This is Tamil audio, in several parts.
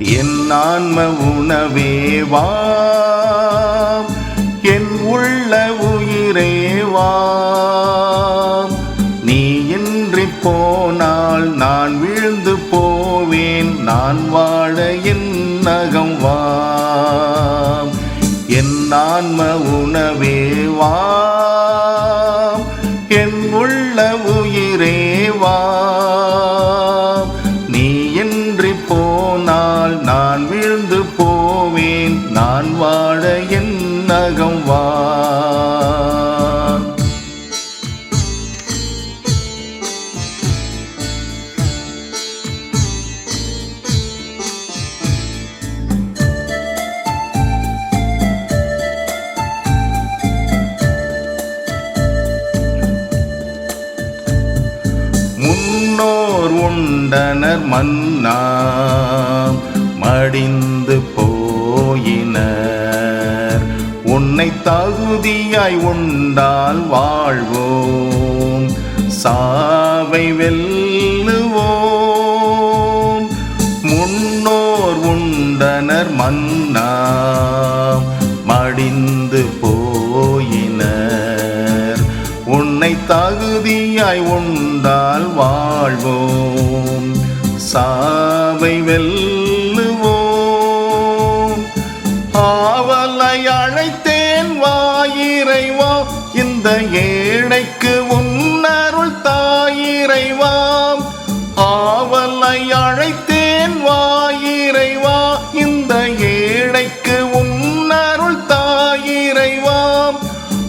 என் ஆன்ம உணவே வா என் உள்ள உயிரே வா நீ இன்றி போனால் நான் விழுந்து போவேன் நான் வாழ என் நகம் வா என் ஆன்ம உணவே வா என் உள்ள உயிரே நான் வாழ என் நகம் வா. முன்னோர் உண்டனர் மன்னா மடிந்து உன்னை தகுதியாய் உண்டால் வாழ்வோம். சாவை வெல்லுவோம். முன்னோர் உண்டனர் மன்னா மடிந்து போயினர். உன்னை தகுதியாய் உண்டால் வாழ்வோம். சாவை வெல்லுவோம். இந்த ஏழைக்கு உன்னருள் தாயிறைவாம் ஆவலை அழைத்தேன் வாயிறைவா இந்த ஏழைக்கு உன்னருள் தாயிறைவாம்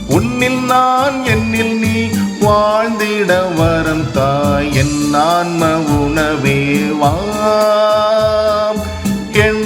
உன்னில் நான் என்னில் நீ வாழ்ந்திட வரம் தாய். என் ஆன்ம உணவே வாம் என்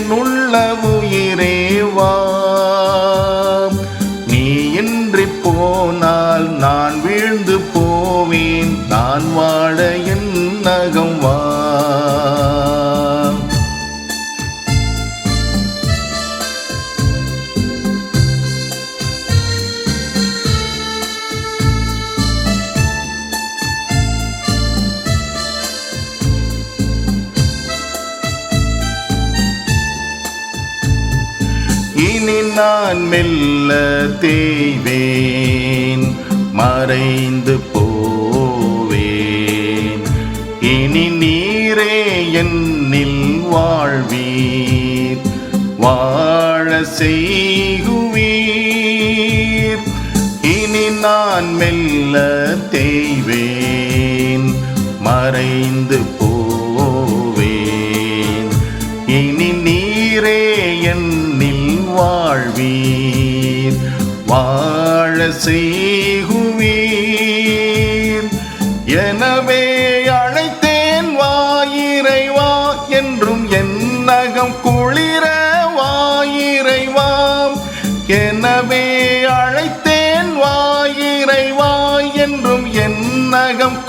இனி நான் மெல்ல தேய்வேன் மறைந்து போவேன். இனி நீரே என்னில் வாழ்வீர் வாழ செய்குவீர். இனி நான் மெல்ல தேய்வேன் மறைந்து போ நீர். வாழ செய்குவீர். எனவே அழைத்தேன் வாயிறைவா என்றும் என்னகம் குளிர வாயிறைவாம் எனவே அழைத்தேன் வாயிறைவா என்றும் என்னகம்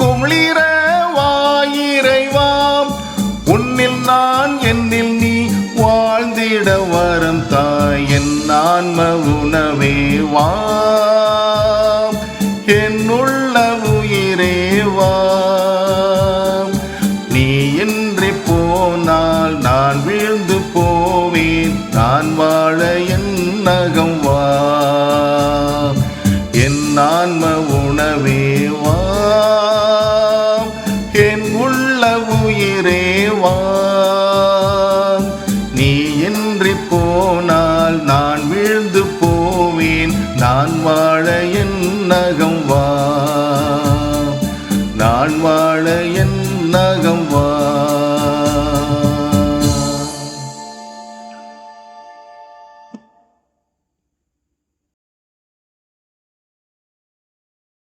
என் ஆன்ம உணவே என்னுள்ள என் உயிரே நீ இன்றி போனால் நான் வீழ்ந்து போவேன். நான் வாழ என் நகம் வா என் ஆன்ம உணவே வா என் உள்ள உயிரே வா நீ இன்றி போனால் நான் வாழ என் நகம் வா. நான் வாழ என் நகம் வா.